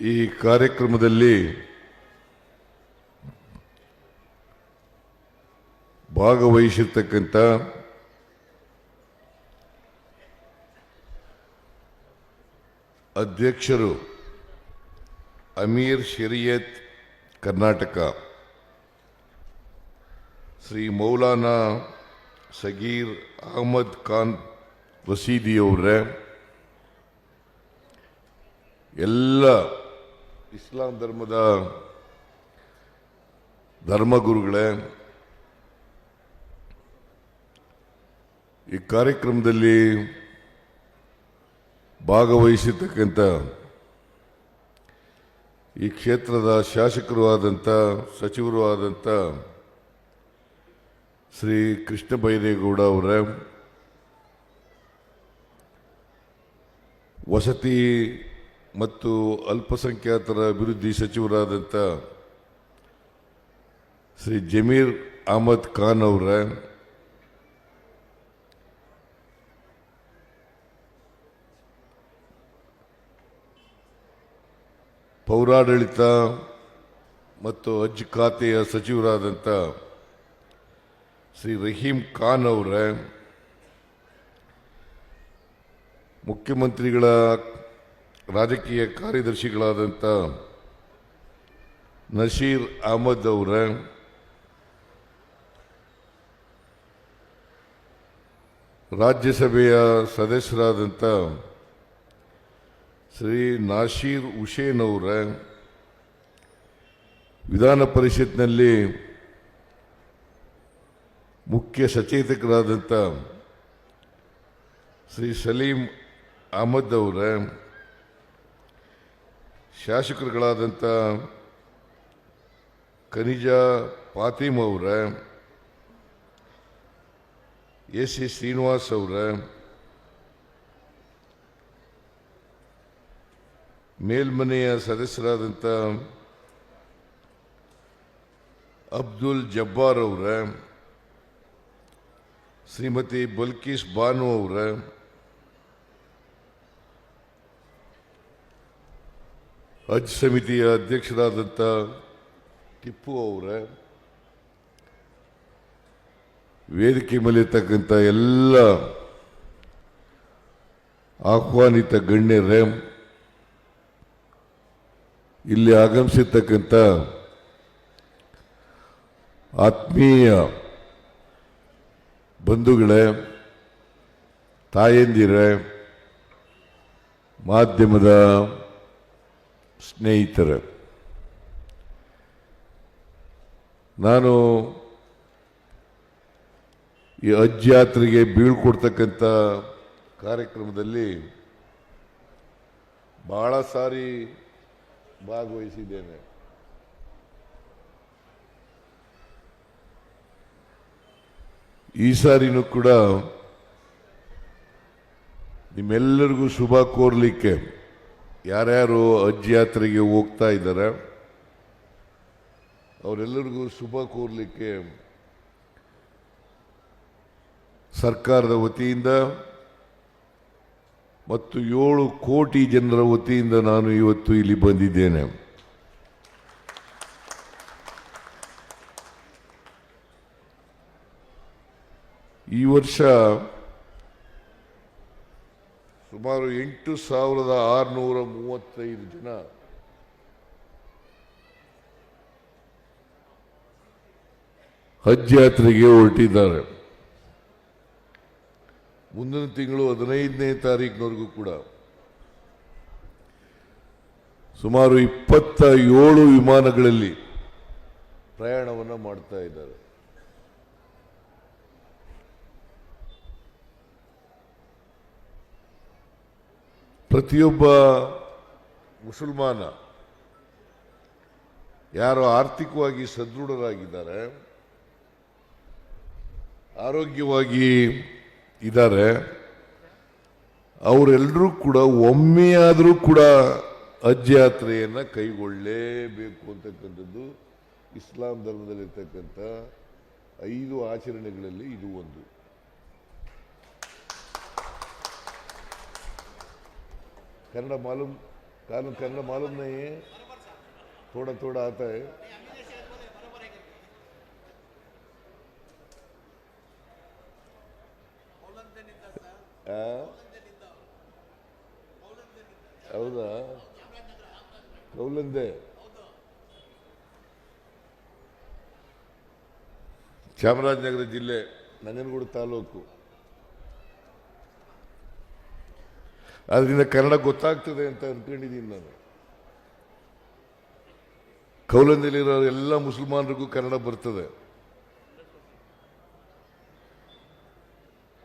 ಈ ಕಾರ್ಯಕ್ರಮದಲ್ಲಿ ಭಾಗವಹಿಸಿರ್ತಕ್ಕಂಥ ಅಧ್ಯಕ್ಷರು ಅಮೀರ್ ಶರಿಯತ್ ಕರ್ನಾಟಕ ಶ್ರೀ ಮೌಲಾನಾ ಸಗೀರ್ ಅಹಮದ್ ಖಾನ್ ವಸೀದಿಯವರೇ ಎಲ್ಲ ಇಸ್ಲಾಂ ಧರ್ಮದ ಧರ್ಮಗುರುಗಳೇ, ಈ ಕಾರ್ಯಕ್ರಮದಲ್ಲಿ ಭಾಗವಹಿಸಿರ್ತಕ್ಕಂಥ ಈ ಕ್ಷೇತ್ರದ ಶಾಸಕರು ಆದಂಥ, ಸಚಿವರು ಆದಂಥ ಶ್ರೀ ಕೃಷ್ಣ ಬೈರೇಗೌಡ ಅವರ, ವಸತಿ ಮತ್ತು ಅಲ್ಪಸಂಖ್ಯಾತರ ಅಭಿವೃದ್ಧಿ ಸಚಿವರಾದಂಥ ಶ್ರೀ ಜಮೀರ್ ಅಹಮದ್ ಖಾನ್ ಅವರ, ಪೌರಾಡಳಿತ ಮತ್ತು ಹಜ್ ಖಾತೆಯ ಸಚಿವರಾದಂಥ ಶ್ರೀ ರಹೀಂ ಖಾನ್ ಅವರ, ಮುಖ್ಯಮಂತ್ರಿಗಳ ರಾಜಕೀಯ ಕಾರ್ಯದರ್ಶಿಗಳಾದಂಥ ನಶೀರ್ ಅಹಮದ್ ಅವರ, ರಾಜ್ಯಸಭೆಯ ಸದಸ್ಯರಾದಂಥ ಶ್ರೀ ನಾಶೀರ್ ಹುಸೇನ್ ಅವರ, ವಿಧಾನ ಪರಿಷತ್ನಲ್ಲಿ ಮುಖ್ಯ ಸಚೇತಕರಾದಂಥ ಶ್ರೀ ಸಲೀಂ ಅಹಮದ್ ಅವರ ಶಾಸಕರುಗಳಾದಂಥ ಖನಿಜ ಫಾತಿಮ್ ಅವರ ಎಸ್ ಸಿ ಶ್ರೀನಿವಾಸ್ ಅವರ ಮೇಲ್ಮನೆಯ ಸದಸ್ಯರಾದಂಥ ಅಬ್ದುಲ್ ಜಬ್ಬಾರ್ ಅವರ ಶ್ರೀಮತಿ ಬಲ್ಕೀಸ್ ಬಾನು ಅವರ ಹಜ್ ಸಮಿತಿಯ ಅಧ್ಯಕ್ಷರಾದಂಥ ಟಿಪ್ಪು ಅವರ, ವೇದಿಕೆ ಮೇಲಿರ್ತಕ್ಕಂಥ ಎಲ್ಲ ಆಹ್ವಾನಿತ ಗಣ್ಯರೇ, ಇಲ್ಲಿ ಆಗಮಿಸಿರ್ತಕ್ಕಂಥ ಆತ್ಮೀಯ ಬಂಧುಗಳೇ, ತಾಯಂದಿರೇ, ಮಾಧ್ಯಮದ ಸ್ನೇಹಿತರೆ, ನಾನು ಈ ಅಜ್ಜಾತ್ರೆಗೆ ಬೀಳ್ಕೊಡ್ತಕ್ಕಂಥ ಕಾರ್ಯಕ್ರಮದಲ್ಲಿ ಭಾಳ ಸಾರಿ ಭಾಗವಹಿಸಿದ್ದೇನೆ. ಈ ಸಾರಿನೂ ಕೂಡ ನಿಮ್ಮೆಲ್ಲರಿಗೂ ಶುಭ ಕೋರ್ಲಿಕ್ಕೆ. ಯಾರ್ಯಾರು ಹಜ್ ಯಾತ್ರೆಗೆ ಹೋಗ್ತಾ ಇದ್ದಾರೆ, ಅವರೆಲ್ಲರಿಗೂ ಶುಭ ಕೋರ್ಲಿಕ್ಕೆ ಸರ್ಕಾರದ ವತಿಯಿಂದ ಮತ್ತು ಏಳು ಕೋಟಿ ಜನರ ವತಿಯಿಂದ ನಾನು ಇವತ್ತು ಇಲ್ಲಿ ಬಂದಿದ್ದೇನೆ. ಈ ವರ್ಷ ಸುಮಾರು ಎಂಟು ಸಾವಿರದ ಆರುನೂರ ಮೂವತ್ತೈದು ಜನ. ಹಜ್ ಯಾತ್ರೆಗೆ ಹೊರಟಿದ್ದಾರೆ. ಮುಂದಿನ ತಿಂಗಳು ಹದಿನೈದನೇ ತಾರೀಕಿನವರೆಗೂ ಕೂಡ. ಸುಮಾರು ಇಪ್ಪತ್ತ ಏಳು ವಿಮಾನಗಳಲ್ಲಿ ಪ್ರಯಾಣವನ್ನು ಮಾಡ್ತಾ ಇದ್ದಾರೆ. ಪ್ರತಿಯೊಬ್ಬ ಮುಸಲ್ಮಾನ ಯಾರು ಆರ್ಥಿಕವಾಗಿ ಸದೃಢರಾಗಿದ್ದಾರೆ, ಆರೋಗ್ಯವಾಗಿ ಇದ್ದಾರೆ, ಅವರೆಲ್ಲರೂ ಕೂಡ ಒಮ್ಮೆಯಾದರೂ ಕೂಡ ಹಜ್ ಯಾತ್ರೆಯನ್ನು ಕೈಗೊಳ್ಳಲೇಬೇಕು ಅಂತಕ್ಕಂಥದ್ದು ಇಸ್ಲಾಂ ಧರ್ಮದಲ್ಲಿರ್ತಕ್ಕಂಥ ಐದು ಆಚರಣೆಗಳಲ್ಲಿ ಇದು ಒಂದು. ಕನ್ನಡ ಮಾಲೂಮ್ कानून करना मालूम नहीं है थोड़ा थोड़ा आता है ಆ? ಹೌದಾ ಕೌಲಂದೆ ಚಾಮರಾಜನಗರ ಜಿಲ್ಲೆ ನಂಜನಗೂಡು ತಾಲೂಕು ಅದರಿಂದ ಕನ್ನಡ ಗೊತ್ತಾಗ್ತದೆ ಅಂತ ಅನ್ಕೊಂಡಿದ್ದೀನಿ ನಾನು. ಕೌಲಂದಲ್ಲಿರೋ ಎಲ್ಲ ಮುಸಲ್ಮಾನರಿಗೂ ಕನ್ನಡ ಬರ್ತದೆ.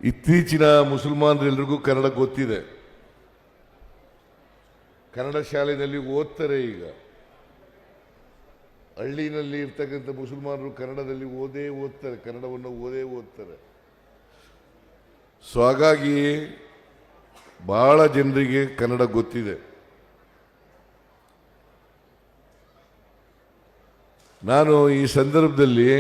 ಇತ್ತೀಚಿನ ಮುಸಲ್ಮಾನರೆಲ್ಲರಿಗೂ ಕನ್ನಡ ಗೊತ್ತಿದೆ. ಕನ್ನಡ ಶಾಲೆಯಲ್ಲಿ ಓದ್ತಾರೆ ಈಗ. ಹಳ್ಳಿನಲ್ಲಿ ಇರ್ತಕ್ಕಂಥ ಮುಸಲ್ಮಾನರು ಕನ್ನಡದಲ್ಲಿ ಓದೇ ಓದ್ತಾರೆ, ಕನ್ನಡವನ್ನು ಓದೇ ಓದ್ತಾರೆ. ಸೊ ಹಾಗಾಗಿ ಬಹಳ ಜನರಿಗೆ ಕನ್ನಡ ಗೊತ್ತಿದೆ. ನಾನು ಈ ಸಂದರ್ಭದಲ್ಲಿ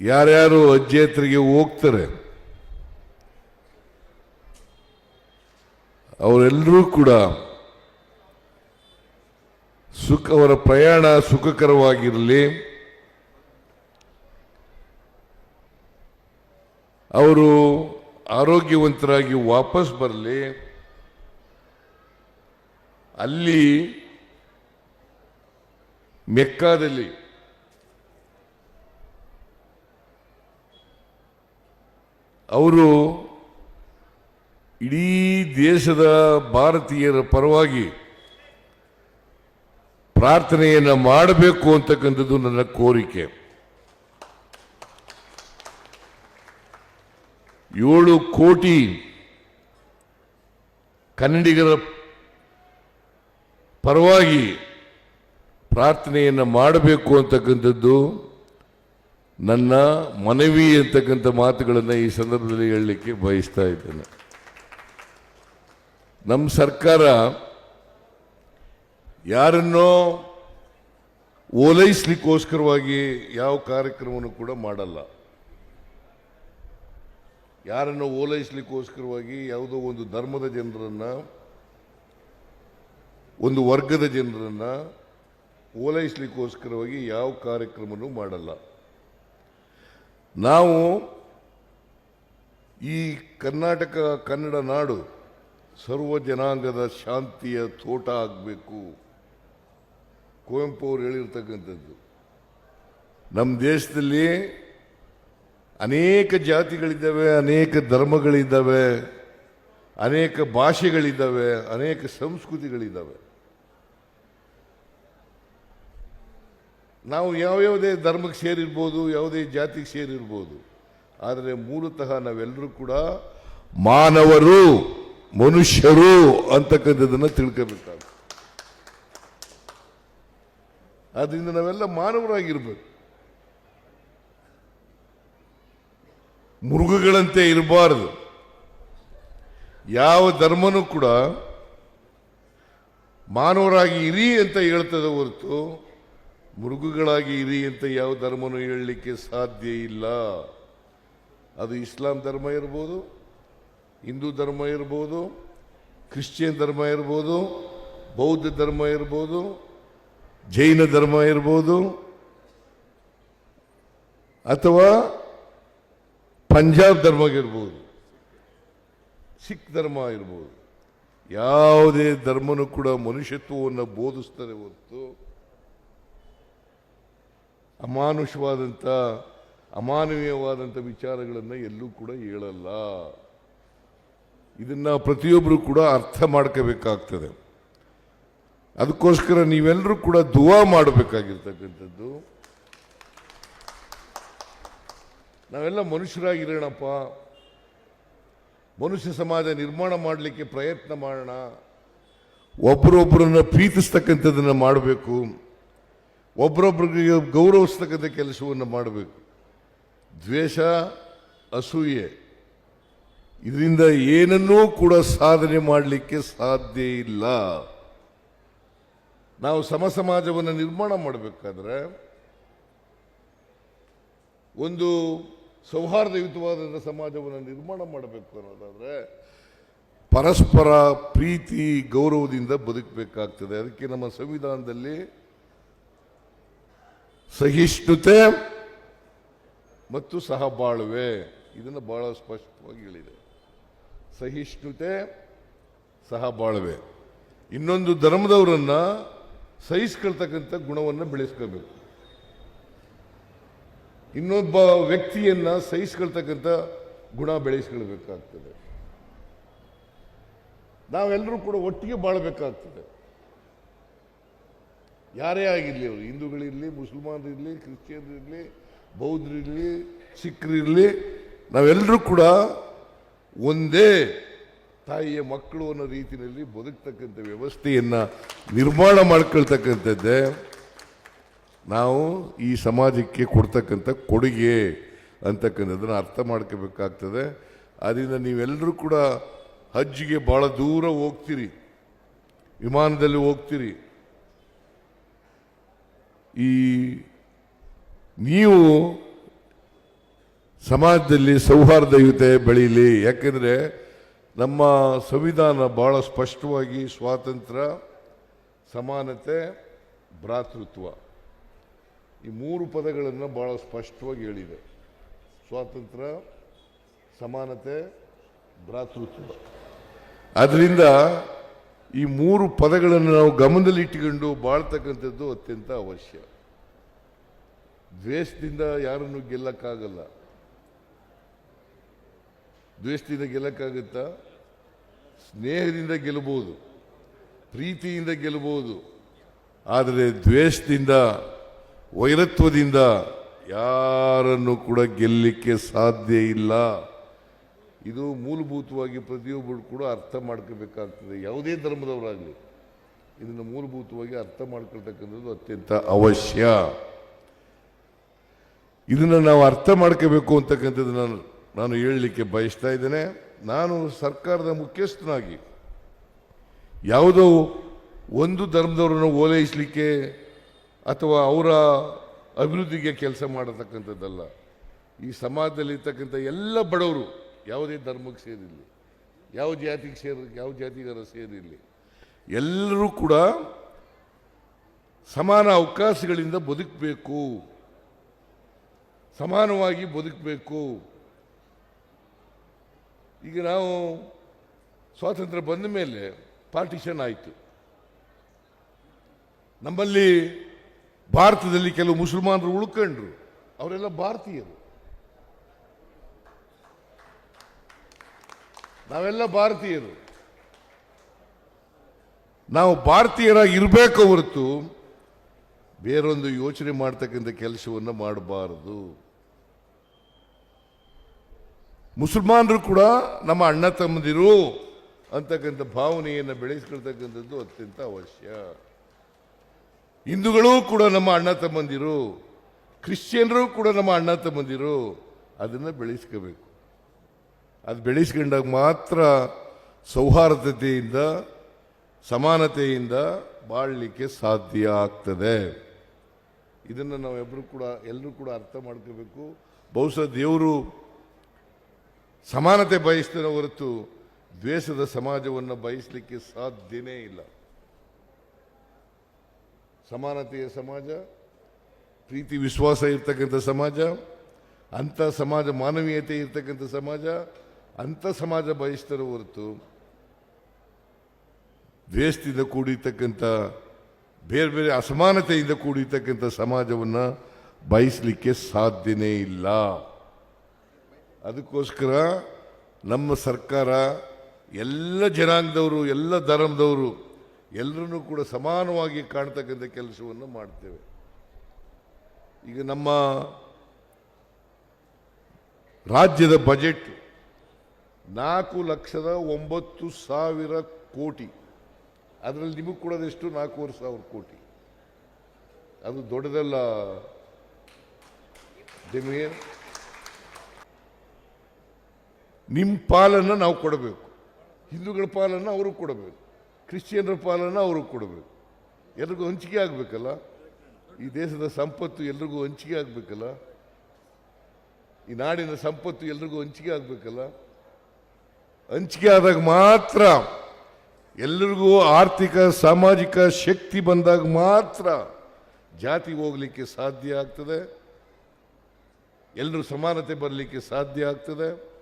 ಯಾರ್ಯಾರು ಅಜ್ಜೇತ್ರಿಗೆ ಹೋಗ್ತಾರೆ, ಅವರೆಲ್ಲರೂ ಕೂಡ ಸುಖ, ಅವರ ಪ್ರಯಾಣ ಸುಖಕರವಾಗಿರಲಿ. ಅವರು ಆರೋಗ್ಯವಂತರಾಗಿ ವಾಪಸ್ ಬರಲಿ, ಅಲ್ಲಿ ಮೆಕ್ಕಾದಲ್ಲಿ ಅವರು ಇಡೀ ದೇಶದ ಭಾರತೀಯರ ಪರವಾಗಿ ಪ್ರಾರ್ಥನೆಯನ್ನು ಮಾಡಬೇಕು ಅಂತಕ್ಕಂಥದ್ದು ನನ್ನ ಕೋರಿಕೆ. ಏಳು ಕೋಟಿ ಕನ್ನಡಿಗರ ಪರವಾಗಿ ಪ್ರಾರ್ಥನೆಯನ್ನು ಮಾಡಬೇಕು ಅಂತಕ್ಕಂಥದ್ದು ನನ್ನ ಮನವಿ ಅಂತಕ್ಕಂಥ ಮಾತುಗಳನ್ನು ಈ ಸಂದರ್ಭದಲ್ಲಿ ಹೇಳಲಿಕ್ಕೆ ಬಯಸ್ತಾ ಇದ್ದೇನೆ. ನಮ್ಮ ಸರ್ಕಾರ ಯಾರನ್ನೋ ಓಲೈಸ್ಲಿಕ್ಕೋಸ್ಕರವಾಗಿ ಯಾವ ಕಾರ್ಯಕ್ರಮವನ್ನು ಕೂಡ ಮಾಡಲ್ಲ. ಯಾರನ್ನು ಓಲೈಸಲಿಕ್ಕೋಸ್ಕರವಾಗಿ ಯಾವುದೋ ಒಂದು ಧರ್ಮದ ಜನರನ್ನು, ಒಂದು ವರ್ಗದ ಜನರನ್ನು ಓಲೈಸಲಿಕ್ಕೋಸ್ಕರವಾಗಿ ಯಾವ ಕಾರ್ಯಕ್ರಮನೂ ಮಾಡಲ್ಲ. ನಾವು ಈ ಕರ್ನಾಟಕ, ಕನ್ನಡ ನಾಡು ಸರ್ವ ಜನಾಂಗದ ಶಾಂತಿಯ ತೋಟ ಆಗಬೇಕು. ಕುವೆಂಪು ಅವರು ಹೇಳಿರ್ತಕ್ಕಂಥದ್ದು, ನಮ್ಮ ದೇಶದಲ್ಲಿ ಅನೇಕ ಜಾತಿಗಳಿದ್ದಾವೆ, ಅನೇಕ ಧರ್ಮಗಳಿದ್ದಾವೆ, ಅನೇಕ ಭಾಷೆಗಳಿದ್ದಾವೆ, ಅನೇಕ ಸಂಸ್ಕೃತಿಗಳಿದ್ದಾವೆ. ನಾವು ಯಾವ್ಯಾವುದೇ ಧರ್ಮಕ್ಕೆ ಸೇರಿರ್ಬೋದು, ಯಾವುದೇ ಜಾತಿಗೆ ಸೇರಿರ್ಬೋದು, ಆದರೆ ಮೂಲತಃ ನಾವೆಲ್ಲರೂ ಕೂಡ ಮಾನವರು, ಮನುಷ್ಯರು ಅಂತಕ್ಕಂಥದ್ದನ್ನು ತಿಳ್ಕೋಬೇಕಾಗುತ್ತೆ. ಆದ್ದರಿಂದ ನಾವೆಲ್ಲ ಮಾನವರಾಗಿರ್ಬೇಕು. ಮೃಗಗಳಂತೆ ಇರಬಾರದು. ಯಾವ ಧರ್ಮನೂ ಕೂಡ ಮಾನವರಾಗಿ ಇರಿ ಅಂತ ಹೇಳ್ತದೆ ಹೊರತು ಮೃಗಗಳಾಗಿ ಇರಿ ಅಂತ ಯಾವ ಧರ್ಮನೂ ಹೇಳಲಿಕ್ಕೆ ಸಾಧ್ಯ ಇಲ್ಲ. ಅದು ಇಸ್ಲಾಂ ಧರ್ಮ ಇರ್ಬೋದು, ಹಿಂದೂ ಧರ್ಮ ಇರ್ಬೋದು, ಕ್ರಿಶ್ಚಿಯನ್ ಧರ್ಮ ಇರ್ಬೋದು, ಬೌದ್ಧ ಧರ್ಮ ಇರ್ಬೋದು, ಜೈನ ಧರ್ಮ ಇರ್ಬೋದು, ಅಥವಾ ಪಂಜಾಬ್ ಧರ್ಮ ಇರ್ಬೋದು ಸಿಖ್ ಧರ್ಮ ಇರ್ಬೋದು ಯಾವುದೇ ಧರ್ಮನೂ ಕೂಡ ಮನುಷ್ಯತ್ವವನ್ನು ಬೋಧಿಸ್ತಾರೆ ಹೊರತು ಅಮಾನುಷವಾದಂಥ, ಅಮಾನವೀಯವಾದಂಥ ವಿಚಾರಗಳನ್ನು ಎಲ್ಲೂ ಕೂಡ ಹೇಳಲ್ಲ. ಇದನ್ನು ಪ್ರತಿಯೊಬ್ಬರು ಕೂಡ ಅರ್ಥ ಮಾಡ್ಕೋಬೇಕಾಗ್ತದೆ. ಅದಕ್ಕೋಸ್ಕರ ನೀವೆಲ್ಲರೂ ಕೂಡ ದುವಾ ಮಾಡಬೇಕಾಗಿರ್ತಕ್ಕಂಥದ್ದು. ನಾವೆಲ್ಲ ಮನುಷ್ಯರಾಗಿರೋಣಪ್ಪ. ಮನುಷ್ಯ ಸಮಾಜ ನಿರ್ಮಾಣ ಮಾಡಲಿಕ್ಕೆ ಪ್ರಯತ್ನ ಮಾಡೋಣ. ಒಬ್ಬರೊಬ್ಬರನ್ನು ಪ್ರೀತಿಸ್ತಕ್ಕಂಥದ್ದನ್ನು ಮಾಡಬೇಕು. ಒಬ್ಬರೊಬ್ಬರಿಗೆ ಗೌರವಿಸ್ತಕ್ಕಂಥ ಕೆಲಸವನ್ನು ಮಾಡಬೇಕು. ದ್ವೇಷ, ಅಸೂಯೆ, ಇದರಿಂದ ಏನನ್ನೂ ಕೂಡ ಸಾಧನೆ ಮಾಡಲಿಕ್ಕೆ ಸಾಧ್ಯ ಇಲ್ಲ. ನಾವು ಸಮ ಸಮಾಜವನ್ನು ನಿರ್ಮಾಣ ಮಾಡಬೇಕಾದ್ರೆ ಒಂದು ಸೌಹಾರ್ದಯುತವಾದ ಸಮಾಜವನ್ನು ನಿರ್ಮಾಣ ಮಾಡಬೇಕು ಅನ್ನೋದಾದರೆ ಪರಸ್ಪರ ಪ್ರೀತಿ, ಗೌರವದಿಂದ ಬದುಕಬೇಕಾಗ್ತದೆ. ಅದಕ್ಕೆ ನಮ್ಮ ಸಂವಿಧಾನದಲ್ಲಿ ಸಹಿಷ್ಣುತೆ ಮತ್ತು ಸಹಬಾಳ್ವೆ, ಇದನ್ನು ಬಹಳ ಸ್ಪಷ್ಟವಾಗಿ ಹೇಳಿದೆ. ಸಹಿಷ್ಣುತೆ, ಸಹಬಾಳ್ವೆ. ಇನ್ನೊಂದು ಧರ್ಮದವರನ್ನು ಸಹಿಸ್ಕೊಳ್ತಕ್ಕಂಥ ಗುಣವನ್ನು ಬೆಳೆಸ್ಕೋಬೇಕು ಇನ್ನೊಬ್ಬ ವ್ಯಕ್ತಿಯನ್ನ ಸಹಿಸ್ಕೊಳ್ತಕ್ಕಂಥ ಗುಣ ಬೆಳೆಸ್ಕೊಳ್ಬೇಕಾಗ್ತದೆ. ನಾವೆಲ್ಲರೂ ಕೂಡ ಒಟ್ಟಿಗೆ ಬಾಳಬೇಕಾಗ್ತದೆ. ಯಾರೇ ಆಗಿರಲಿ ಅವರು ಹಿಂದೂಗಳಿರಲಿ ಮುಸಲ್ಮಾನರಿರಲಿ ಕ್ರಿಶ್ಚಿಯನ್ರಿರಲಿ ಬೌದ್ಧರಿರಲಿ ಸಿಖ್ರಿರಲಿ ನಾವೆಲ್ಲರೂ ಕೂಡ ಒಂದೇ ತಾಯಿಯ ಮಕ್ಕಳು ಅನ್ನೋ ರೀತಿಯಲ್ಲಿ ಬದುಕ್ತಕ್ಕಂಥ ವ್ಯವಸ್ಥೆಯನ್ನು ನಿರ್ಮಾಣ ಮಾಡ್ಕೊಳ್ತಕ್ಕಂಥದ್ದೇ ನಾವು ಈ ಸಮಾಜಕ್ಕೆ ಕೊಡ್ತಕ್ಕಂಥ ಕೊಡುಗೆ ಅಂತಕ್ಕಂಥದ್ದನ್ನು ಅರ್ಥ ಮಾಡ್ಕೋಬೇಕಾಗ್ತದೆ. ಅದರಿಂದ ನೀವೆಲ್ಲರೂ ಕೂಡ ಹಜ್ಜಿಗೆ ಭಾಳ ದೂರ ಹೋಗ್ತೀರಿ. ವಿಮಾನದಲ್ಲಿ ಹೋಗ್ತೀರಿ. ಈ ನೀವು ಸಮಾಜದಲ್ಲಿ ಸೌಹಾರ್ದಯುತೆ ಬೆಳೀಲಿ. ಯಾಕೆಂದರೆ ನಮ್ಮ ಸಂವಿಧಾನ ಭಾಳ ಸ್ಪಷ್ಟವಾಗಿ ಸ್ವಾತಂತ್ರ್ಯ, ಸಮಾನತೆ, ಭ್ರಾತೃತ್ವ. ಈ ಮೂರು ಪದಗಳನ್ನು ಭಾಳ ಸ್ಪಷ್ಟವಾಗಿ ಹೇಳಿದೆ. ಸ್ವಾತಂತ್ರ್ಯ, ಸಮಾನತೆ, ಭ್ರಾತೃತ್ವ. ಅದರಿಂದ ಈ ಮೂರು ಪದಗಳನ್ನು ನಾವು ಗಮನದಲ್ಲಿಟ್ಟುಕೊಂಡು ಬಾಳ್ತಕ್ಕಂಥದ್ದು ಅತ್ಯಂತ ಅವಶ್ಯ. ದ್ವೇಷದಿಂದ ಯಾರನ್ನು ಗೆಲ್ಲಕ್ಕಾಗಲ್ಲ. ದ್ವೇಷದಿಂದ ಗೆಲ್ಲಕ್ಕಾಗುತ್ತಾ? ಸ್ನೇಹದಿಂದ ಗೆಲ್ಲಬಹುದು. ಪ್ರೀತಿಯಿಂದ ಗೆಲ್ಲಬಹುದು. ಆದರೆ ದ್ವೇಷದಿಂದ ವೈರತ್ವದಿಂದ ಯಾರನ್ನು ಕೂಡ ಗೆಲ್ಲಲಿಕ್ಕೆ ಸಾಧ್ಯ ಇಲ್ಲ. ಇದು ಮೂಲಭೂತವಾಗಿ ಪ್ರತಿಯೊಬ್ಬರು ಕೂಡ ಅರ್ಥ ಮಾಡ್ಕೋಬೇಕಾಗ್ತದೆ. ಯಾವುದೇ ಧರ್ಮದವರಾಗಲಿ, ಇದನ್ನು ಮೂಲಭೂತವಾಗಿ ಅರ್ಥ ಮಾಡ್ಕೊಳ್ತಕ್ಕಂಥದ್ದು ಅತ್ಯಂತ ಅವಶ್ಯ. ಇದನ್ನು ನಾವು ಅರ್ಥ ಮಾಡ್ಕೋಬೇಕು ಅಂತಕ್ಕಂಥದ್ದು ನಾನು ನಾನು ಹೇಳಲಿಕ್ಕೆ ಬಯಸ್ತಾ ಇದ್ದೇನೆ. ನಾನು ಸರ್ಕಾರದ ಮುಖ್ಯಸ್ಥನಾಗಿ ಯಾವುದೋ ಒಂದು ಧರ್ಮದವರನ್ನು ಓಲೈಸಲಿಕ್ಕೆ ಅಥವಾ ಅವರ ಅಭಿವೃದ್ಧಿಗೆ ಕೆಲಸ ಮಾಡತಕ್ಕಂಥದ್ದಲ್ಲ. ಈ ಸಮಾಜದಲ್ಲಿ ಇರ್ತಕ್ಕಂಥ ಎಲ್ಲ ಬಡವರು ಯಾವುದೇ ಧರ್ಮಕ್ಕೆ ಸೇರಿರಲಿ, ಯಾವ ಜಾತಿಗೆ ಸೇರ, ಯಾವ ಜಾತಿಗಾರ ಸೇರಿರಲಿ, ಎಲ್ಲರೂ ಕೂಡ ಸಮಾನ ಅವಕಾಶಗಳಿಂದ ಬದುಕಬೇಕು. ಸಮಾನವಾಗಿ ಬದುಕಬೇಕು. ಈಗ ನಾವು ಸ್ವಾತಂತ್ರ್ಯ ಬಂದ ಮೇಲೆ ಪಾರ್ಟಿಷನ್ ಆಯಿತು. ನಮ್ಮಲ್ಲಿ ಭಾರತದಲ್ಲಿ ಕೆಲವು ಮುಸಲ್ಮಾನರು ಉಳ್ಕೊಂಡ್ರು. ಅವರೆಲ್ಲ ಭಾರತೀಯರು. ನಾವೆಲ್ಲ ಭಾರತೀಯರು. ನಾವು ಭಾರತೀಯರಾಗಿ ಇರಬೇಕು ಹೊರತು ಬೇರೊಂದು ಯೋಚನೆ ಮಾಡ್ತಕ್ಕಂಥ ಕೆಲಸವನ್ನು ಮಾಡಬಾರದು. ಮುಸಲ್ಮಾನರು ಕೂಡ ನಮ್ಮ ಅಣ್ಣ ತಮ್ಮದಿರು ಅಂತಕ್ಕಂಥ ಭಾವನೆಯನ್ನು ಬೆಳೆಸ್ಕೊಳ್ತಕ್ಕಂಥದ್ದು ಅತ್ಯಂತ ಅವಶ್ಯ. ಹಿಂದೂಗಳೂ ಕೂಡ ನಮ್ಮ ಅಣ್ಣ ತಮ್ಮಂದಿರು, ಕ್ರಿಶ್ಚಿಯನ್ರು ಕೂಡ ನಮ್ಮ ಅಣ್ಣ ತಮ್ಮಂದಿರು, ಅದನ್ನು ಬೆಳೆಸ್ಕೋಬೇಕು. ಅದು ಬೆಳೆಸ್ಕೊಂಡಾಗ ಮಾತ್ರ ಸೌಹಾರ್ದತೆಯಿಂದ, ಸಮಾನತೆಯಿಂದ ಬಾಳಲಿಕ್ಕೆ ಸಾಧ್ಯ ಆಗ್ತದೆ. ಇದನ್ನು ನಾವೆಲ್ಲರೂ ಕೂಡ ಎಲ್ಲರೂ ಕೂಡ ಅರ್ಥ ಮಾಡ್ಕೋಬೇಕು. ಬಹುಶಃ ದೇವರು ಸಮಾನತೆ ಬಯಸ್ತಾರೆ ಹೊರತು ದ್ವೇಷದ ಸಮಾಜವನ್ನು ಬಯಸಲಿಕ್ಕೆ ಸಾಧ್ಯನೇ ಇಲ್ಲ. ಸಮಾನತೆಯ ಸಮಾಜ, ಪ್ರೀತಿ, ವಿಶ್ವಾಸ ಇರ್ತಕ್ಕಂಥ ಸಮಾಜ, ಅಂಥ ಸಮಾಜ, ಮಾನವೀಯತೆ ಇರ್ತಕ್ಕಂಥ ಸಮಾಜ, ಅಂಥ ಸಮಾಜ ಬಯಸ್ತಾರೆ ಹೊರತು ದ್ವೇಷದಿಂದ ಕೂಡಿರ್ತಕ್ಕಂಥ, ಬೇರೆ ಬೇರೆ ಅಸಮಾನತೆಯಿಂದ ಕೂಡಿರ್ತಕ್ಕಂಥ ಸಮಾಜವನ್ನು ಬಯಸಲಿಕ್ಕೆ ಸಾಧ್ಯನೇ ಇಲ್ಲ. ಅದಕ್ಕೋಸ್ಕರ ನಮ್ಮ ಸರ್ಕಾರ ಎಲ್ಲ ಜನಾಂಗದವರು, ಎಲ್ಲ ಧರ್ಮದವರು ಎಲ್ಲರನ್ನೂ ಕೂಡ ಸಮಾನವಾಗಿ ಕಾಣ್ತಕ್ಕಂಥ ಕೆಲಸವನ್ನು ಮಾಡ್ತೇವೆ. ಈಗ ನಮ್ಮ ರಾಜ್ಯದ ಬಜೆಟ್ ನಾಲ್ಕು ಲಕ್ಷದ ಒಂಬತ್ತು ಸಾವಿರ ಕೋಟಿ. ಅದರಲ್ಲಿ ನಿಮಗೆ ಕೊಡೋದೆಷ್ಟು? ನಾಲ್ಕೂವರೆ ಸಾವಿರ ಕೋಟಿ. ಅದು ದೊಡ್ಡದಲ್ಲ ಜಮೀರ್ ನಿಮ್ಮ ಪಾಲನ್ನು ನಾವು ಕೊಡಬೇಕು. ಹಿಂದೂಗಳ ಪಾಲನ್ನು ಅವರು ಕೊಡಬೇಕು. ಕ್ರಿಶ್ಚಿಯನ್ರ ಪಾಲನ್ನು ಅವ್ರಿಗೆ ಕೊಡಬೇಕು. ಎಲ್ರಿಗೂ ಹಂಚಿಕೆ ಆಗಬೇಕಲ್ಲ? ಈ ದೇಶದ ಸಂಪತ್ತು ಎಲ್ರಿಗೂ ಹಂಚಿಕೆ ಆಗಬೇಕಲ್ಲ? ಈ ನಾಡಿನ ಸಂಪತ್ತು ಎಲ್ರಿಗೂ ಹಂಚಿಕೆ ಆಗಬೇಕಲ್ಲ? ಹಂಚಿಕೆ ಆದಾಗ ಮಾತ್ರ ಎಲ್ಲರಿಗೂ ಆರ್ಥಿಕ, ಸಾಮಾಜಿಕ ಶಕ್ತಿ ಬಂದಾಗ ಮಾತ್ರ ಜಾತಿ ಹೋಗಲಿಕ್ಕೆ ಸಾಧ್ಯ ಆಗ್ತದೆ. ಎಲ್ಲರೂ ಸಮಾನತೆ ಬರಲಿಕ್ಕೆ ಸಾಧ್ಯ ಆಗ್ತದೆ.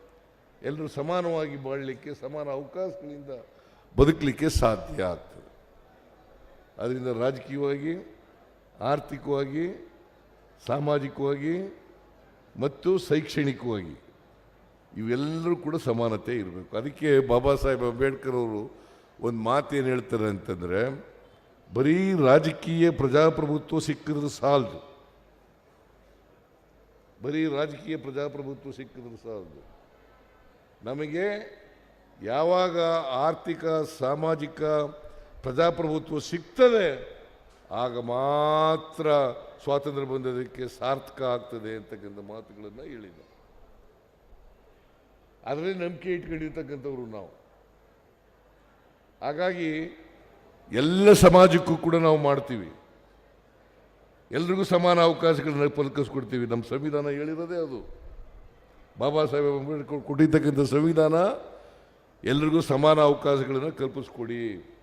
ಎಲ್ಲರೂ ಸಮಾನವಾಗಿ ಬಾಳಲಿಕ್ಕೆ ಸಮಾನ ಅವಕಾಶಗಳಿಂದ ಬದುಕಲಿಕ್ಕೆ ಸಾಧ್ಯ ಆಗ್ತದೆ. ಅದರಿಂದ ರಾಜಕೀಯವಾಗಿ, ಆರ್ಥಿಕವಾಗಿ, ಸಾಮಾಜಿಕವಾಗಿ ಮತ್ತು ಶೈಕ್ಷಣಿಕವಾಗಿ ಇವೆಲ್ಲರೂ ಕೂಡ ಸಮಾನತೆ ಇರಬೇಕು. ಅದಕ್ಕೆ ಬಾಬಾ ಸಾಹೇಬ್ ಅಂಬೇಡ್ಕರ್ ಅವರು ಒಂದು ಮಾತೇನು ಹೇಳ್ತಾರೆ ಅಂತಂದರೆ, ಬರೀ ರಾಜಕೀಯ ಪ್ರಜಾಪ್ರಭುತ್ವ ಸಿಕ್ಕಿದ್ರೆ ಸಾಲದು. ಬರೀ ರಾಜಕೀಯ ಪ್ರಜಾಪ್ರಭುತ್ವ ಸಿಕ್ಕಿದ್ರೆ ಸಾಲದು. ನಮಗೆ ಯಾವಾಗ ಆರ್ಥಿಕ, ಸಾಮಾಜಿಕ ಪ್ರಜಾಪ್ರಭುತ್ವ ಸಿಗ್ತದೆ, ಆಗ ಮಾತ್ರ ಸ್ವಾತಂತ್ರ್ಯ ಬಂದದಕ್ಕೆ ಸಾರ್ಥಕ ಆಗ್ತದೆ ಅಂತಕ್ಕಂಥ ಮಾತುಗಳನ್ನು ಹೇಳಿದ ಅದರಲ್ಲಿ ನಂಬಿಕೆ ಇಟ್ಕೊಂಡಿರ್ತಕ್ಕಂಥವ್ರು ನಾವು. ಹಾಗಾಗಿ ಎಲ್ಲ ಸಮಾಜಕ್ಕೂ ಕೂಡ ನಾವು ಮಾಡ್ತೀವಿ. ಎಲ್ರಿಗೂ ಸಮಾನ ಅವಕಾಶಗಳನ್ನ ಪಲಕಿಸ್ಕೊಡ್ತೀವಿ. ನಮ್ಮ ಸಂವಿಧಾನ ಹೇಳಿರೋದೇ ಅದು. ಬಾಬಾ ಸಾಹೇಬ್ ಅಂಬೇಡ್ಕರ್ ಕೊಟ್ಟಿರ್ತಕ್ಕಂಥ ಸಂವಿಧಾನ ಎಲ್ರಿಗೂ ಸಮಾನ ಅವಕಾಶಗಳನ್ನು ಕಲ್ಪಿಸ್ಕೊಡಿ.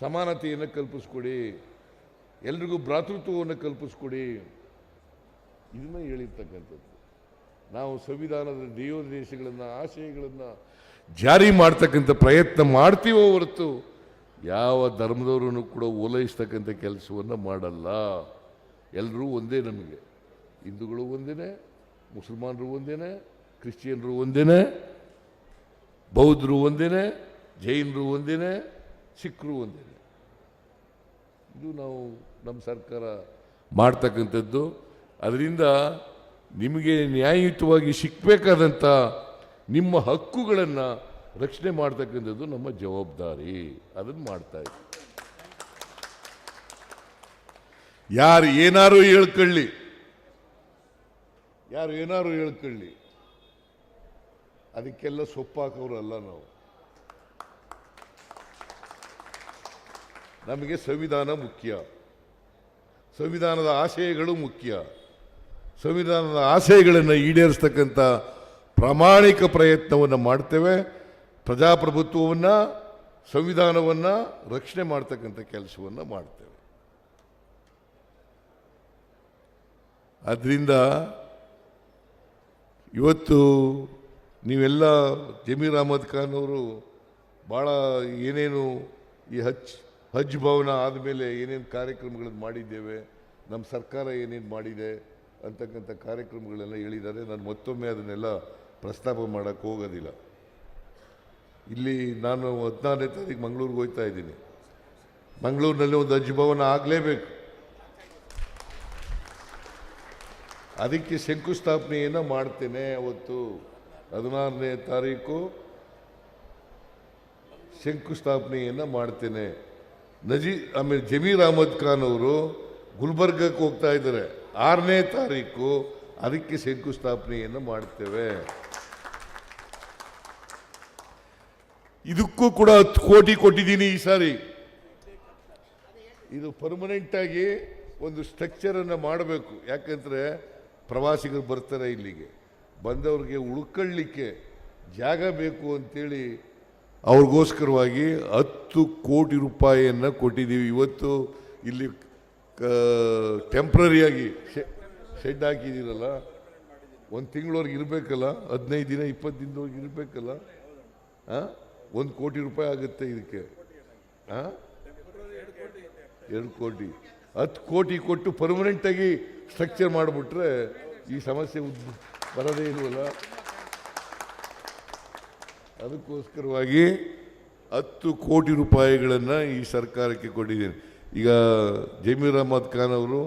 ಸಮಾನತೆಯನ್ನು ಕಲ್ಪಿಸ್ಕೊಡಿ. ಎಲ್ರಿಗೂ ಭ್ರಾತೃತ್ವವನ್ನು ಕಲ್ಪಿಸ್ಕೊಡಿ. ಇದನ್ನ ಹೇಳಿರ್ತಕ್ಕಂಥದ್ದು. ನಾವು ಸಂವಿಧಾನದ ಧ್ಯೇಯೋದ್ದೇಶಗಳನ್ನು ಆಶಯಗಳನ್ನು ಜಾರಿ ಮಾಡ್ತಕ್ಕಂಥ ಪ್ರಯತ್ನ ಮಾಡ್ತೀವೋ ಹೊರತು ಯಾವ ಧರ್ಮದವರನ್ನು ಕೂಡ ಓಲೈಸ್ತಕ್ಕಂಥ ಕೆಲಸವನ್ನು ಮಾಡಲ್ಲ. ಎಲ್ಲರೂ ಒಂದೇ ನಮಗೆ. ಹಿಂದೂಗಳು ಒಂದೇ ಮುಸಲ್ಮಾನರು ಒಂದೇನೆ, ಕ್ರಿಶ್ಚಿಯನ್ರು ಒಂದೇನೆ. ಬೌದ್ಧರು ಒಂದೇನೇ, ಜೈನರು ಒಂದೇನೇ ಸಿಖ್ರು ಒಂದೇನೆ. ಇದು ನಾವು ನಮ್ಮ ಸರ್ಕಾರ ಮಾಡ್ತಕ್ಕಂಥದ್ದು. ಅದರಿಂದ ನಿಮಗೆ ನ್ಯಾಯಯುತವಾಗಿ ಸಿಕ್ಕಬೇಕಾದಂಥ ನಿಮ್ಮ ಹಕ್ಕುಗಳನ್ನು ರಕ್ಷಣೆ ಮಾಡ್ತಕ್ಕಂಥದ್ದು ನಮ್ಮ ಜವಾಬ್ದಾರಿ. ಅದನ್ನು ಮಾಡ್ತಾ ಇದ್ದೀವಿ. ಯಾರು ಏನಾರು ಹೇಳ್ಕೊಳ್ಳಿ. ಯಾರು ಏನಾರು ಹೇಳ್ಕೊಳ್ಳಿ. ಅದಕ್ಕೆಲ್ಲ ಸೊಪ್ಪಾಕೋರು ಅಲ್ಲ ನಾವು. ನಮಗೆ ಸಂವಿಧಾನ ಮುಖ್ಯ. ಸಂವಿಧಾನದ ಆಶಯಗಳು ಮುಖ್ಯ. ಸಂವಿಧಾನದ ಆಶಯಗಳನ್ನು ಈಡೇರಿಸ್ತಕ್ಕಂಥ ಪ್ರಾಮಾಣಿಕ ಪ್ರಯತ್ನವನ್ನು ಮಾಡ್ತೇವೆ. ಪ್ರಜಾಪ್ರಭುತ್ವವನ್ನು, ಸಂವಿಧಾನವನ್ನು ರಕ್ಷಣೆ ಮಾಡ್ತಕ್ಕಂಥ ಕೆಲಸವನ್ನು ಮಾಡ್ತೇವೆ. ಆದ್ದರಿಂದ ಇವತ್ತು ನೀವೆಲ್ಲ ಜಮೀರ್ ಅಹಮದ್ ಖಾನ್ ಅವರು ಭಾಳ ಏನೇನು ಈ ಹಜ್ ಹಜ್ ಭವನ ಆದಮೇಲೆ ಏನೇನು ಕಾರ್ಯಕ್ರಮಗಳನ್ನು ಮಾಡಿದ್ದೇವೆ ನಮ್ಮ ಸರ್ಕಾರ ಏನೇನು ಮಾಡಿದೆ ಅಂತಕ್ಕಂಥ ಕಾರ್ಯಕ್ರಮಗಳೆಲ್ಲ ಹೇಳಿದ್ದಾರೆ. ನಾನು ಮತ್ತೊಮ್ಮೆ ಅದನ್ನೆಲ್ಲ ಪ್ರಸ್ತಾಪ ಮಾಡೋಕ್ಕೆ ಹೋಗೋದಿಲ್ಲ. ಇಲ್ಲಿ ನಾನು ಹದಿನಾರನೇ ತಾರೀಕು ಮಂಗಳೂರಿಗೆ ಹೋಗ್ತಾ ಇದ್ದೀನಿ. ಮಂಗಳೂರಿನಲ್ಲಿ ಒಂದು ಹಜ್ ಭವನ ಆಗಲೇಬೇಕು. ಅದಕ್ಕೆ ಶಂಕುಸ್ಥಾಪನೆಯನ್ನು ಮಾಡ್ತೇನೆ ಅವತ್ತು. ಹದಿನಾರನೇ ತಾರೀಕು ಶಂಕುಸ್ಥಾಪನೆಯನ್ನು ಮಾಡ್ತೇನೆ. ನಜಿ ಆಮೇಲೆ ಜಮೀರ್ ಅಹಮದ್ ಖಾನ್ ಅವರು ಗುಲ್ಬರ್ಗಕ್ಕೆ ಹೋಗ್ತಾ ಇದ್ದಾರೆ. ಆರನೇ ತಾರೀಕು ಅದಕ್ಕೆ ಶಂಕುಸ್ಥಾಪನೆಯನ್ನು ಮಾಡ್ತೇವೆ. ಇದಕ್ಕೂ ಕೂಡ ಹತ್ತು ಕೋಟಿ ಕೊಟ್ಟಿದ್ದೀನಿ ಈ ಸಾರಿ. ಇದು ಪರ್ಮನೆಂಟ್ ಆಗಿ ಒಂದು ಸ್ಟ್ರಕ್ಚರನ್ನು ಮಾಡಬೇಕು. ಯಾಕಂದರೆ ಪ್ರವಾಸಿಗರು ಬರ್ತಾರೆ ಇಲ್ಲಿಗೆ. ಬಂದವ್ರಿಗೆ ಉಳ್ಕೊಳ್ಳಿಕ್ಕೆ ಜಾಗ ಬೇಕು ಅಂತೇಳಿ ಅವ್ರಿಗೋಸ್ಕರವಾಗಿ ಹತ್ತು ಕೋಟಿ ರೂಪಾಯಿಯನ್ನು ಕೊಟ್ಟಿದ್ದೀವಿ. ಇವತ್ತು ಇಲ್ಲಿ ಟೆಂಪ್ರರಿಯಾಗಿ ಶೆಡ್ ಹಾಕಿದ್ದೀರಲ್ಲ, ಒಂದು ತಿಂಗಳವರೆಗೆ ಇರಬೇಕಲ್ಲ, ಹದಿನೈದು ದಿನ, ಇಪ್ಪತ್ತು ದಿನದವರೆಗೆ ಇರಬೇಕಲ್ಲ? ಹಾಂ ಒಂದು ಕೋಟಿ ರೂಪಾಯಿ ಆಗುತ್ತೆ ಇದಕ್ಕೆ. ಹಾಂ ಎರಡು ಕೋಟಿ. ಹತ್ತು ಕೋಟಿ ಕೊಟ್ಟು ಪರ್ಮನೆಂಟಾಗಿ ಸ್ಟ್ರಕ್ಚರ್ ಮಾಡಿಬಿಟ್ರೆ ಈ ಸಮಸ್ಯೆ ಉದ್- ಬರೋದೇ ಇರುವಲ್ಲ? ಅದಕ್ಕೋಸ್ಕರವಾಗಿ ಹತ್ತು ಕೋಟಿ ರೂಪಾಯಿಗಳನ್ನು ಈ ಸರ್ಕಾರಕ್ಕೆ ಕೊಟ್ಟಿದ್ದೇನೆ. ಈಗ ಜಮೀರ್ ಅಹಮದ್ ಖಾನ್ ಅವರು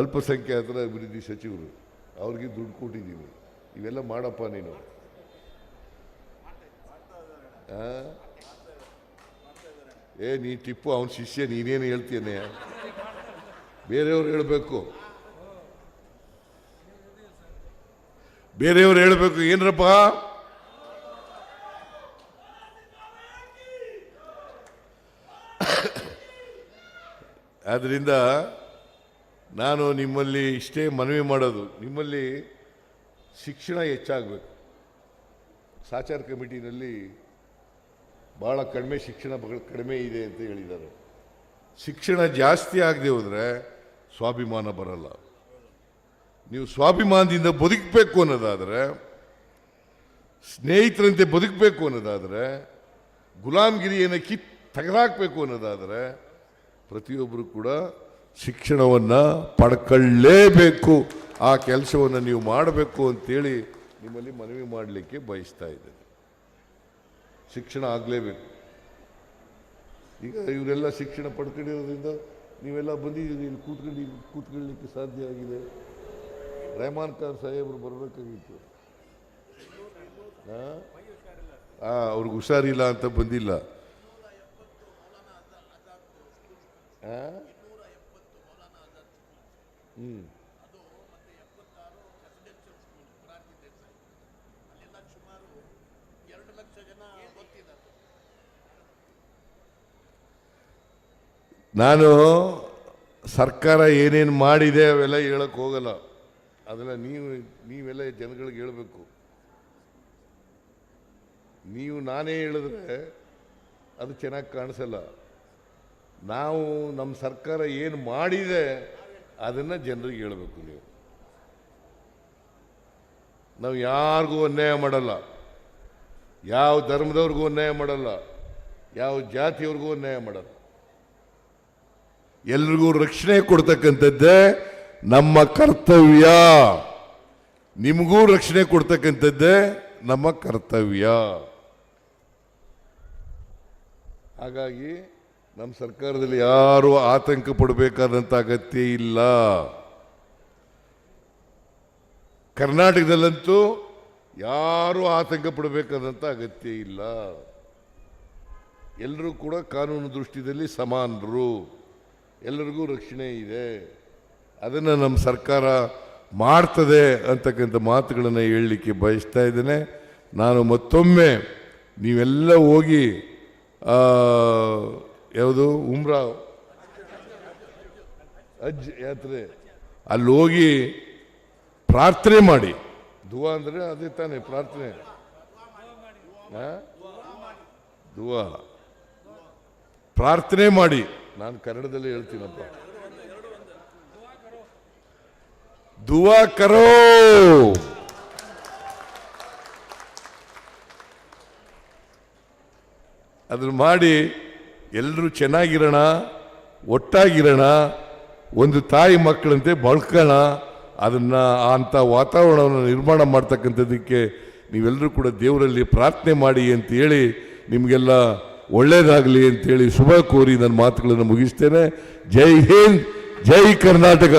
ಅಲ್ಪಸಂಖ್ಯಾತರ ಅಭಿವೃದ್ಧಿ ಸಚಿವರು, ಅವ್ರಿಗೆ ದುಡ್ಡು ಕೊಟ್ಟಿದ್ದೀವಿ. ಇವೆಲ್ಲ ಮಾಡಪ್ಪ ನೀನು? ಏ, ನೀ ಟಿಪ್ಪು, ಅವನ ಶಿಷ್ಯ, ನೀನೇನು ಹೇಳ್ತೀನಿ ಬೇರೆಯವ್ರು ಹೇಳಬೇಕು. ಬೇರೆಯವ್ರು ಹೇಳಬೇಕು, ಏನ್ರಪ್ಪ? ಆದ್ದರಿಂದ ನಾನು ನಿಮ್ಮಲ್ಲಿ ಇಷ್ಟೇ ಮನವಿ ಮಾಡೋದು, ನಿಮ್ಮಲ್ಲಿ ಶಿಕ್ಷಣ ಹೆಚ್ಚಾಗಬೇಕು. ಸಾಚಾರ ಕಮಿಟಿನಲ್ಲಿ ಭಾಳ ಕಡಿಮೆ ಶಿಕ್ಷಣ ಕಡಿಮೆ ಇದೆ ಅಂತ ಹೇಳಿದ್ದಾರೆ. ಶಿಕ್ಷಣ ಜಾಸ್ತಿ ಆಗದೆ ಹೋದರೆ ಸ್ವಾಭಿಮಾನ ಬರಲ್ಲ. ನೀವು ಸ್ವಾಭಿಮಾನದಿಂದ ಬದುಕಬೇಕು ಅನ್ನೋದಾದರೆ, ಸ್ನೇಹಿತರಂತೆ ಬದುಕಬೇಕು ಅನ್ನೋದಾದರೆ, ಗುಲಾಮ್ಗಿರಿಯನ್ನು ಕಿತ್ ತೆಗೆದಾಕಬೇಕು ಅನ್ನೋದಾದರೆ ಪ್ರತಿಯೊಬ್ಬರು ಕೂಡ ಶಿಕ್ಷಣವನ್ನು ಪಡ್ಕೊಳ್ಳೇಬೇಕು. ಆ ಕೆಲಸವನ್ನು ನೀವು ಮಾಡಬೇಕು ಅಂತೇಳಿ ನಿಮ್ಮಲ್ಲಿ ಮನವಿ ಮಾಡಲಿಕ್ಕೆ ಬಯಸ್ತಾ ಇದ್ದೇನೆ. ಶಿಕ್ಷಣ ಆಗಲೇಬೇಕು. ಈಗ ಇವರೆಲ್ಲ ಶಿಕ್ಷಣ ಪಡ್ಕೊಂಡಿರೋದ್ರಿಂದ ನೀವೆಲ್ಲ ಬಂದಿದ್ದೀರಿ, ಇಲ್ಲಿ ಕೂತ್ಕೊಂಡು ಕೂತ್ಕೊಳ್ಳಲಿಕ್ಕೆ ಸಾಧ್ಯ ಆಗಿದೆ. ರೆಹಮಾನ್ ಖಾನ್ ಸಾಹೇಬ್ರು ಬರಬೇಕಾಗಿತ್ತು. ಹಾಂ? ಅವ್ರಿಗೆ ಹುಷಾರಿಲ್ಲ ಅಂತ ಬಂದಿಲ್ಲ. ಹ್ಞೂ ನಾನು ಸರ್ಕಾರ ಏನೇನು ಮಾಡಿದೆ ಅವೆಲ್ಲ ಹೇಳಕ್ಕೆ ಹೋಗಲ್ಲ. ಅದೆಲ್ಲ ನೀವು, ನೀವೆಲ್ಲ ಜನಗಳಿಗೆ ಹೇಳಬೇಕು. ನೀವು ನಾನೇ ಹೇಳಿದ್ರೆ ಅದು ಚೆನ್ನಾಗಿ ಕಾಣಿಸಲ್ಲ. ನಾವು ನಮ್ಮ ಸರ್ಕಾರ ಏನು ಮಾಡಿದೆ ಅದನ್ನು ಜನರಿಗೆ ಹೇಳಬೇಕು ನೀವು. ನಾವು ಯಾರಿಗೂ ಅನ್ಯಾಯ ಮಾಡಲ್ಲ. ಯಾವ ಧರ್ಮದವ್ರಿಗೂ ಅನ್ಯಾಯ ಮಾಡಲ್ಲ. ಯಾವ ಜಾತಿಯವ್ರಿಗೂ ಅನ್ಯಾಯ ಮಾಡಲ್ಲ. ಎಲ್ರಿಗೂ ರಕ್ಷಣೆ ಕೊಡ್ತಕ್ಕಂಥದ್ದೇ ನಮ್ಮ ಕರ್ತವ್ಯ. ನಿಮಗೂ ರಕ್ಷಣೆ ಕೊಡ್ತಕ್ಕಂಥದ್ದೇ ನಮ್ಮ ಕರ್ತವ್ಯ. ಹಾಗಾಗಿ ನಮ್ಮ ಸರ್ಕಾರದಲ್ಲಿ ಯಾರು ಆತಂಕ ಪಡಬೇಕಾದಂಥ ಅಗತ್ಯ ಇಲ್ಲ. ಕರ್ನಾಟಕದಲ್ಲಂತೂ ಯಾರು ಆತಂಕ ಪಡಬೇಕಾದಂಥ ಅಗತ್ಯ ಇಲ್ಲ. ಎಲ್ಲರೂ ಕೂಡ ಕಾನೂನು ದೃಷ್ಟಿಯಲ್ಲಿ ಸಮಾನರು. ಎಲ್ಲರಿಗೂ ರಕ್ಷಣೆ ಇದೆ. ಅದನ್ನು ನಮ್ಮ ಸರ್ಕಾರ ಮಾಡ್ತದೆ ಅಂತಕ್ಕಂಥ ಮಾತುಗಳನ್ನು ಹೇಳಲಿಕ್ಕೆ ಬಯಸ್ತಾ ಇದ್ದೇನೆ. ನಾನು ಮತ್ತೊಮ್ಮೆ ನೀವೆಲ್ಲ ಹೋಗಿ ಯಾವುದು, ಉಮ್ರಾ ಅಜ್ಜ್ ಯಾತ್ರೆ, ಅಲ್ಲಿ ಹೋಗಿ ಪ್ರಾರ್ಥನೆ ಮಾಡಿ. ದುವಾ ಅಂದರೆ ಅದೇ ತಾನೇ, ಪ್ರಾರ್ಥನೆ? ದುವಾ. ಪ್ರಾರ್ಥನೆ ಮಾಡಿ. ನಾನು ಕನ್ನಡದಲ್ಲಿ ಹೇಳ್ತೀನಪ್ಪ. ದುವಾ ಕರೋ. ಅದನ್ನು ಮಾಡಿ ಎಲ್ಲರೂ ಚೆನ್ನಾಗಿರೋಣ, ಒಟ್ಟಾಗಿರೋಣ, ಒಂದು ತಾಯಿ ಮಕ್ಕಳಂತೆ ಬಳ್ಕೋಣ, ಅದನ್ನು ಅಂಥ ವಾತಾವರಣವನ್ನು ನಿರ್ಮಾಣ ಮಾಡ್ತಕ್ಕಂಥದ್ದಕ್ಕೆ ನೀವೆಲ್ಲರೂ ಕೂಡ ದೇವರಲ್ಲಿ ಪ್ರಾರ್ಥನೆ ಮಾಡಿ ಅಂತ ಹೇಳಿ ನಿಮಗೆಲ್ಲ ಒಳ್ಳೆಯದಾಗಲಿ ಅಂತೇಳಿ ಶುಭ ಕೋರಿ ನನ್ನ ಮಾತುಗಳನ್ನು ಮುಗಿಸ್ತೇನೆ. ಜೈ ಹಿಂದ್, ಜೈ ಕರ್ನಾಟಕ.